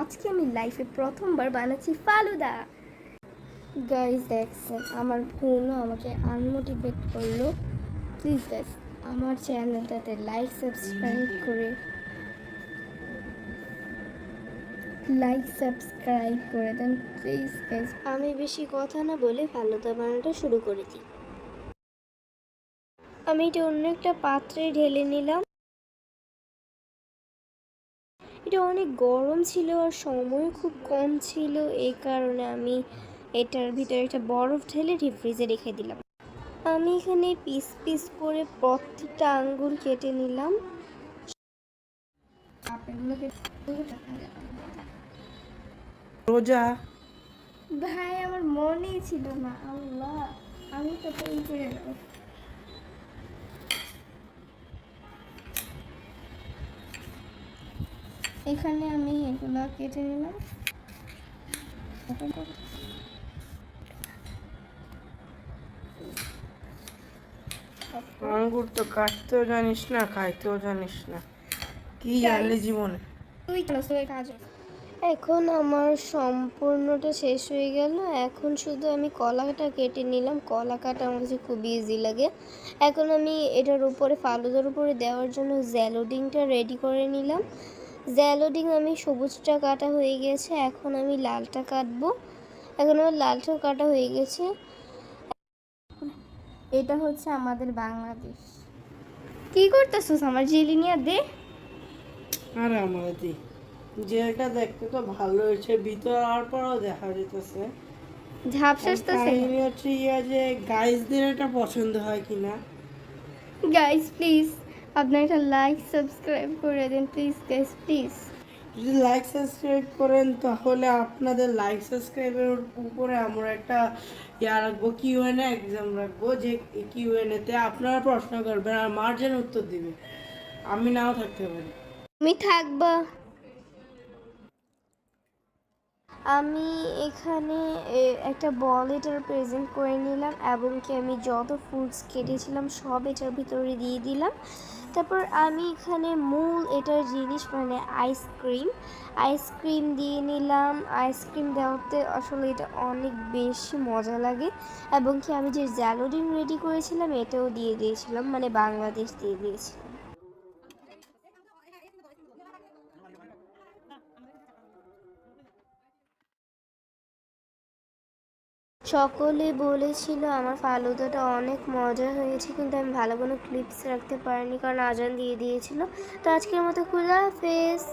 আজকে আমি লাইফে প্রথমবার বানাচ্ছি ফালুদা। গাইজ দেখছেন, আমার বোনও আমাকে আনমোটিভেট করল। প্লিজ গাইজ আমার চ্যানেলটাতে লাইক সাবস্ক্রাইব করে লাইক সাবস্ক্রাইব করে দেন প্লিজ গাইজ আমি বেশি কথা না বলে ফালুদা বানানোটা শুরু করেছি। আমি এটা অন্য একটা পাত্রে ঢেলে নিলাম। এটা অনেক গরম ছিল আর সময় খুব কম ছিল। এই কারণে আমি এটার ভিতরে একটা বরফ ঢেলে ডিপ ফ্রিজে রেখে দিলাম। আমি এখানে পিস পিস করে প্রত্যেকটা আঙ্গুর কেটে নিলাম। রোজা। ভাই আমার মনেই ছিল না। আল্লাহ আমি তো ফোন করে এখানে আমি এগুলো কেটে নিলাম। আঙ্গুর তো কাটতেও জানিস না খাইতেও জানিস না। কি জানলি জীবনে? এখন আমার সম্পূর্ণটা শেষ হয়ে গেল। এখন শুধু আমি কলাটা কেটে নিলাম। কলা কাটা আমার কাছে খুব ইজি লাগে। এখন আমি এটার উপরে ফালুদার উপরে দেওয়ার জন্য জ্যালোডিংটা রেডি করে নিলাম। জ্যালোডিং আমি সবুজটা কাটা হয়ে গেছে এখন আমি লালটা কাটবো। এখন আমার লালটাও কাটা হয়ে গেছে। এটা হচ্ছে আমাদের বাংলাদেশ। কি করতেছিস আমার জিলি নিয়ে দে। আরে আমার দি যেটা দেখতে তো ভালো হয়েছে ভিতর আর পরও দেখা যেতেছে ঝাপসাস তো কাহিনী হচ্ছে ইয়া যে গাইজদের এটা পছন্দ হয় কিনা? গাইস প্লিজ আপনার একটা লাইক সাবস্ক্রাইব করে দিন প্লিজ গাইস প্লিজ যদি লাইক সাবস্ক্রাইব করেন তাহলে আপনাদের লাইক সাবস্ক্রাইবের উপরে আমরা একটা ইয়া রাখব কিউএনএ এক্সাম রাখব যে কিউএনএ তে আপনারা প্রশ্ন করবেন আর মার্জেন উত্তর দিবে। আমি নাও থাকতে পারি। আমি থাকবা। আমি এখানে একটা বল এটার প্রেজেন্ট করে নিলাম এবং কি আমি যত ফ্রুটস কেটেছিলাম সব এটার ভিতরে দিয়ে দিলাম। তারপর আমি এখানে মূল এটার জিনিস মানে আইসক্রিম আইসক্রিম দিয়ে নিলাম। আইসক্রিম দেওয়াতে আসলে এটা অনেক বেশি মজা লাগে। এবং কি আমি যে জ্যালোডিন রেডি করেছিলাম এটাও দিয়ে দিয়েছিলাম মানে বাংলাদেশ দিয়ে দিয়েছিলাম। সকলে বলেছিল আমার ফালুদাটা অনেক মজা হয়েছে, কিন্তু আমি ভালো কোনো ক্লিপস রাখতে পারিনি, কারণ আজান দিয়ে দিয়েছিল। তো আজকের মতো খুদা হাফেজ।